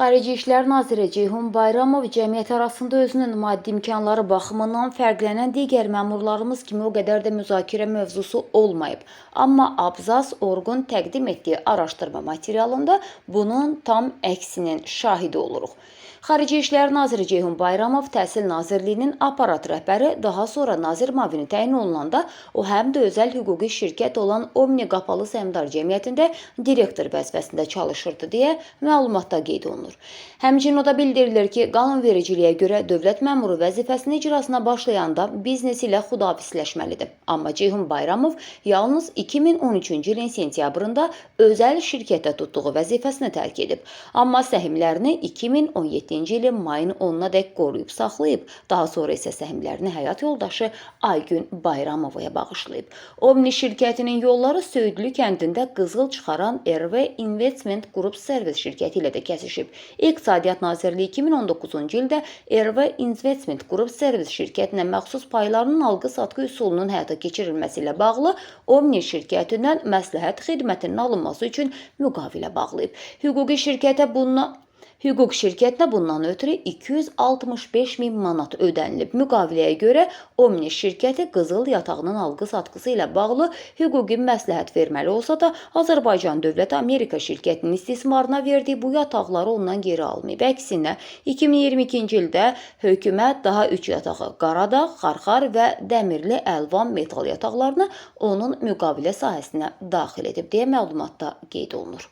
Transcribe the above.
Xarici İşlər Naziri Ceyhun Bayramov cəmiyyət arasında özünün maddi imkanları baxımından fərqlənən digər məmurlarımız kimi o qədər də müzakirə mövzusu olmayıb. Amma Abzas Orqun təqdim etdiyi araşdırma materialında bunun tam əksinin şahidi oluruq. Xarici İşlər Naziri Ceyhun Bayramov Təhsil Nazirliyinin aparat rəhbəri, daha sonra nazir mavini təyin olunanda o həm də özəl hüquqi şirkət olan Omni Qapalı Səhmdar Cəmiyyətində direktor vəzifəsində çalışırdı deyə məlumatda qeyd olunur. Həmçinin o da bildirilir ki, qanunvericiliyə görə dövlət məmuru vəzifəsinin icrasına başlayanda biznes ilə xudafisləşməlidir. Amma Ceyhun Bayramov yalnız 2013-cü ilin sentyabrında özəl şirkətdə tutduğu vəzifəsini tərk edib. Amma səhmlərini 2017-ci ilin mayın 10-na dək qoruyub saxlayıb. Daha sonra isə səhmlərini həyat yoldaşı Aygün Bayramovaya bağışlayıb. Omni şirkətinin yolları Söydlü kəndində qızıl çıxaran RV Investment Group Service şirkəti ilə də kəsişib. İqtisadiyyat Nazirliyi 2019-cu ildə RV Investment Group Service şirkətinə məxsus paylarının alqı-satqı üsulunun həyata keçirilməsi ilə bağlı Omni şirkətindən məsləhət xidmətinin alınması üçün müqavilə bağlayıb. Hüquqi şirkətə bununla Hüquq şirkətinə bundan ötürü 265 min manat ödənilib. Müqaviləyə görə Omni şirkəti qızıl yatağının alqı-satqısı ilə bağlı hüquqi məsləhət verməli olsa da, Azərbaycan dövləti Amerika şirkətinin istismarına verdiyi bu yataqları ondan geri almayıb. Əksinə, 2022-ci ildə hökumət daha 3 yatağı Qaradağ, Xarxar və Dəmirli əlvan metal yataqlarını onun müqavilə sahəsinə daxil edib deyə məlumatda qeyd olunur.